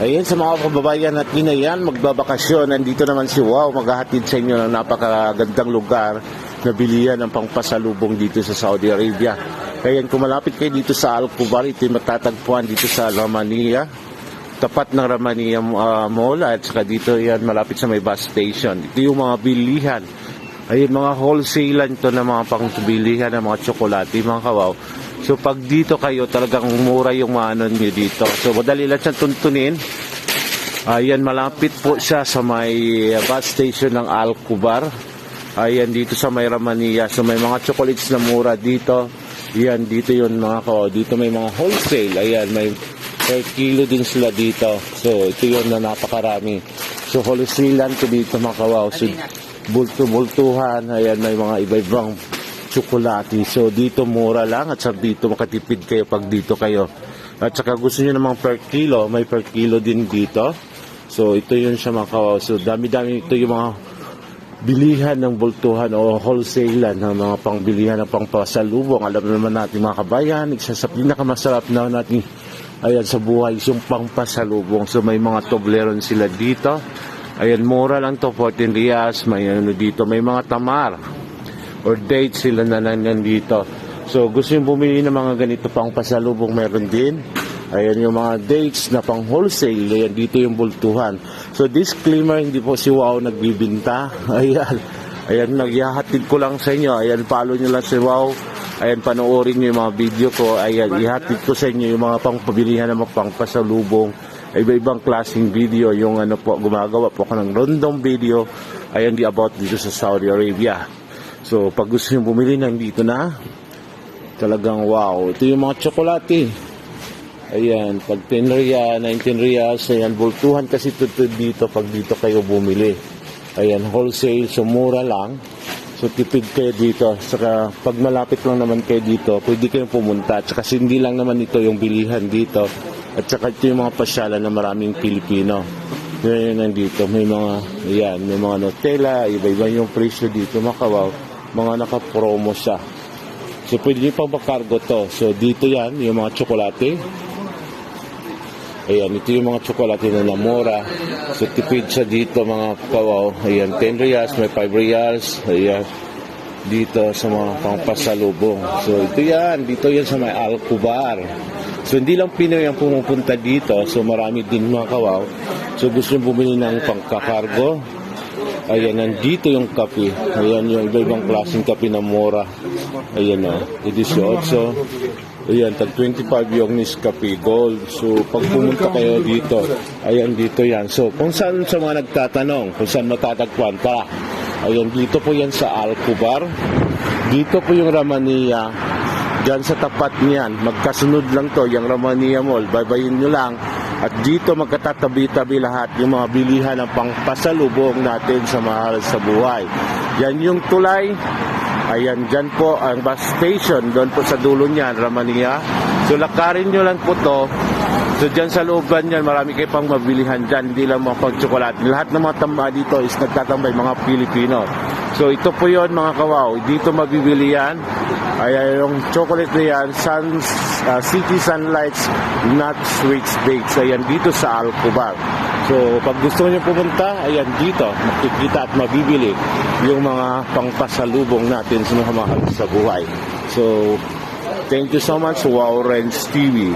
Ayun sa mga kababayan at yan, magbabakasyon. Nandito naman si Wow, maghahatid sa inyo ng napakagandang lugar na bilihan ng pangpasalubong dito sa Saudi Arabia. Kaya kung malapit kayo dito sa Al-Kubar, ito matatagpuan dito sa Ramania. Tapat ng Ramania uh, Mall at saka dito yan malapit sa may bus station. Ito yung mga bilihan. Ayun, mga wholesalan to na mga pangbilihan ng mga tsokolate, mga kawaw. So pag dito kayo, talagang mura yung ano nyo dito. So madali lang siyang tuntunin. Ayan, malapit po siya sa may bus station ng Al-Kubar. Ayan, dito sa may Ramania. So may mga chocolates na mura dito. Ayan, dito yun mga kawaw. Dito may mga wholesale. Ayan, may per kilo din sila dito. So ito yun na napakarami. So wholesalan to dito mga kawaw. So bulto-bultuhan. Ayan, may mga iba-ibang tsokolate. So dito mura lang at sa dito makatipid kayo pag dito kayo. At saka gusto nyo namang per kilo, may per kilo din dito. So ito yun siya mga kawaw. So dami-dami ito yung mga bilihan ng bultuhan o wholesale ng mga pangbilihan ng pangpasalubong. Alam naman natin mga kabayan, isa sa pinakamasarap na natin ayan sa buhay yung pangpasalubong. So may mga tobleron sila dito. Ayan, mura lang to, 14 riyas. May ano dito, may mga tamar or date sila na lang nandito. So gusto yung bumili ng mga ganito pang pasalubong meron din. Ayan yung mga dates na pang wholesale. Ayan dito yung bultuhan. So disclaimer, hindi po si Wow nagbibinta. Ayan. Ayan, nagyahatid ko lang sa inyo. Ayan, follow nyo lang si Wow. Ayan, panoorin nyo yung mga video ko. Ayan, ihatid ko sa inyo yung mga pangpabilihan ng mga pangpasalubong. Iba-ibang klaseng video. Yung ano po, gumagawa po ako ng random video. Ayan, di about dito sa Saudi Arabia. So, pag gusto nyo bumili, nandito na. Talagang wow. Ito yung mga tsokolate. Ayan, pag 10 riya, 19 riyas, ayan, bultuhan kasi ito dito pag dito kayo bumili. Ayan, wholesale, so mura lang. So tipid kayo dito. Saka pag malapit lang naman kayo dito, pwede kayong pumunta. Saka hindi lang naman ito yung bilihan dito. At saka ito yung mga pasyalan na maraming Pilipino. Yan nandito. May mga, ayan, may mga Nutella, iba-iba yung presyo dito. Makawaw, mga naka-promo siya. So pwede nyo pang makargo to. So dito yan, yung mga tsokolate. Ayan, ito yung mga tsokolate na namura. So tipid siya dito mga kawaw. Ayan, 10 reals, may 5 reals. Ayan, dito sa mga pangpasalubong. So ito yan, dito yan sa may Alcubar. So hindi lang Pinoy ang pumupunta dito. So marami din mga kawaw. So gusto nyo bumili ng pangkakargo. Ayan, nandito yung kape. Ayan, yung iba-ibang klaseng kape na mura. Ayan o, oh, 18. Ayan, tag 25 yung Nescafe Gold. So, pag pumunta kayo dito, ayan, dito yan. So, kung saan sa mga nagtatanong, kung saan matatagpuan pa, ayan, dito po yan sa Alcubar. Dito po yung Ramania. Diyan sa tapat niyan, magkasunod lang to, yung Ramania Mall. Baybayin nyo lang. At dito magkatatabi-tabi lahat yung mga bilihan ng pangpasalubong natin sa mahal sa buhay. Yan yung tulay. Ayan, dyan po ang bus station. Doon po sa dulo niyan, Ramania. So lakarin nyo lang po to. So dyan sa looban niyan, marami kayo pang mabilihan dyan. Hindi lang mga pagtsokolate. Lahat ng mga tamba dito is nagtatambay mga Pilipino. So ito po yon mga kawaw. Dito mabibili yan. Ay, yung chocolate na yan, sun, uh, City Sunlights Nut Sweets Bakes. Ayan, dito sa Alcobar. So, pag gusto niyo pumunta, ayan, dito, makikita at mabibili yung mga pangpasalubong natin sa mga mahal sa buhay. So, thank you so much, Wow Renz TV.